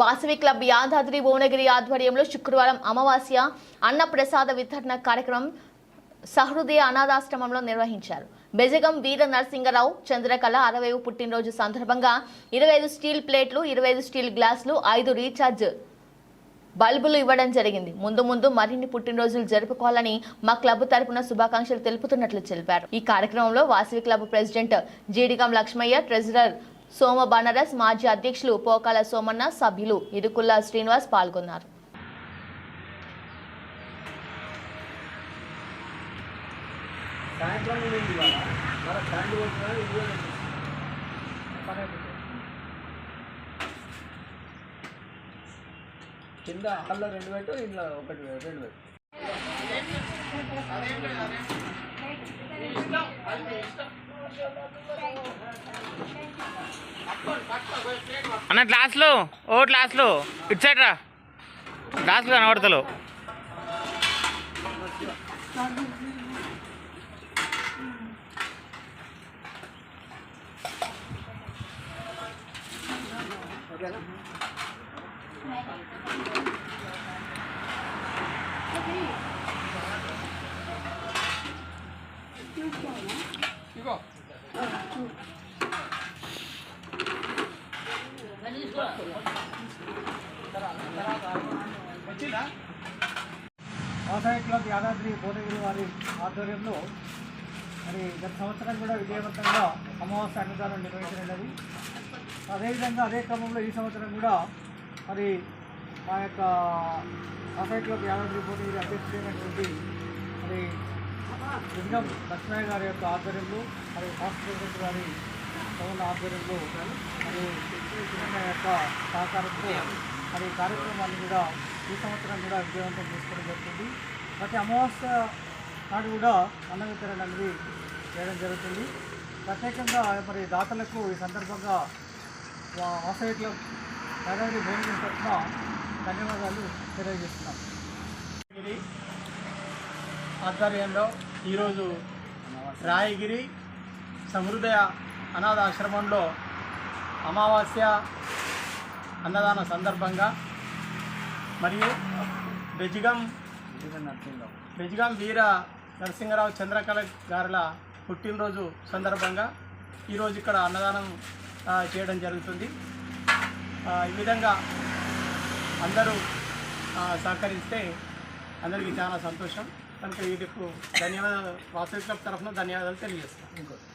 Vasavi club Yadadri Bhuvanagiri ఆధ్వర్యంలో శుక్రవారం అమావాస్య అన్న ప్రసాద వితరణ కార్యక్రమం సహృదయ అనాథాశ్రమంలో నిర్వహించారు. బెజగం వీర నరసింగరావు చంద్రకళ అరవై పుట్టినరోజు సందర్భంగా ఇరవై ఐదు స్టీల్ ప్లేట్లు ఇరవై ఐదు స్టీల్ గ్లాసులు ఐదు రీఛార్జ్ బల్బులు ఇవ్వడం జరిగింది. ముందు ముందు మరిన్ని పుట్టినరోజులు జరుపుకోవాలని మా క్లబ్ తరపున శుభాకాంక్షలు తెలుపుతున్నట్లు తెలిపారు. ఈ కార్యక్రమంలో Vasavi club president Jeedigam Lakshmaiah treasurer Soma Banaras మాజీ అధ్యక్షులు పోకాల సోమన్న సభ్యులు ఇరుకుల్లా శ్రీనివాస్ పాల్గొన్నారు. కింద హాల్లో రెండు పెట్టు ఇంట్లో ఒకటి పెట్టు, రెండు పెట్టు అన్న గ్లాసులు ఓ గ్లాసులు ఇటు సైడ్ రా. గ్లాసులు కనబడతలు ఇగో. వ్యవసాయ క్లబ్ యాదాద్రి భువనగిరి వారి ఆధ్వర్యంలో మరి గత సంవత్సరం కూడా విజయవంతంగా అమావాస్య అన్నదానం నిర్వహించడం అదేవిధంగా అదే క్రమంలో ఈ సంవత్సరం కూడా మరి మా యొక్క వ్యవసాయ క్లబ్ యాదాద్రి భువనగిరి అధ్యక్షుడైనటువంటి మరి లింగం లక్ష్మయ్య గారి యొక్క ఆధ్వర్యంలో మరి రాష్ట్ర ప్రెసిడెంట్ గారి పవన్ ఆధ్వర్యంలో మరి యొక్క సహకారంతో మరి కార్యక్రమాన్ని కూడా ఈ సంవత్సరం కూడా విజయవంతం చేసుకోవడం జరుగుతుంది. ప్రతి అమావాస్య నాడు కూడా అన్న వితరణ అనేది చేయడం జరుగుతుంది. ప్రత్యేకంగా మరి దాతలకు ఈ సందర్భంగా ఆసైట్ల క్లబ్ భోజనం తరఫున ధన్యవాదాలు తెలియజేస్తున్నాం. ఇది ఆధ్వర్యంలో ఈరోజు రాయగిరి సమృదయ అనాథ ఆశ్రమంలో అమావాస్య అన్నదాన సందర్భంగా మరియు బెజిగం బెజిగం వీర నరసింహరావు చంద్రకళ గారుల పుట్టినరోజు సందర్భంగా ఈరోజు ఇక్కడ అన్నదానం చేయడం జరుగుతుంది. ఈ విధంగా అందరూ సహకరిస్తే అందరికీ చాలా సంతోషం. కనుక వీటికి ధన్యవాదాలు వాసవి క్లబ్ తరఫున ధన్యవాదాలు తెలియజేస్తాను ఇంకోటి.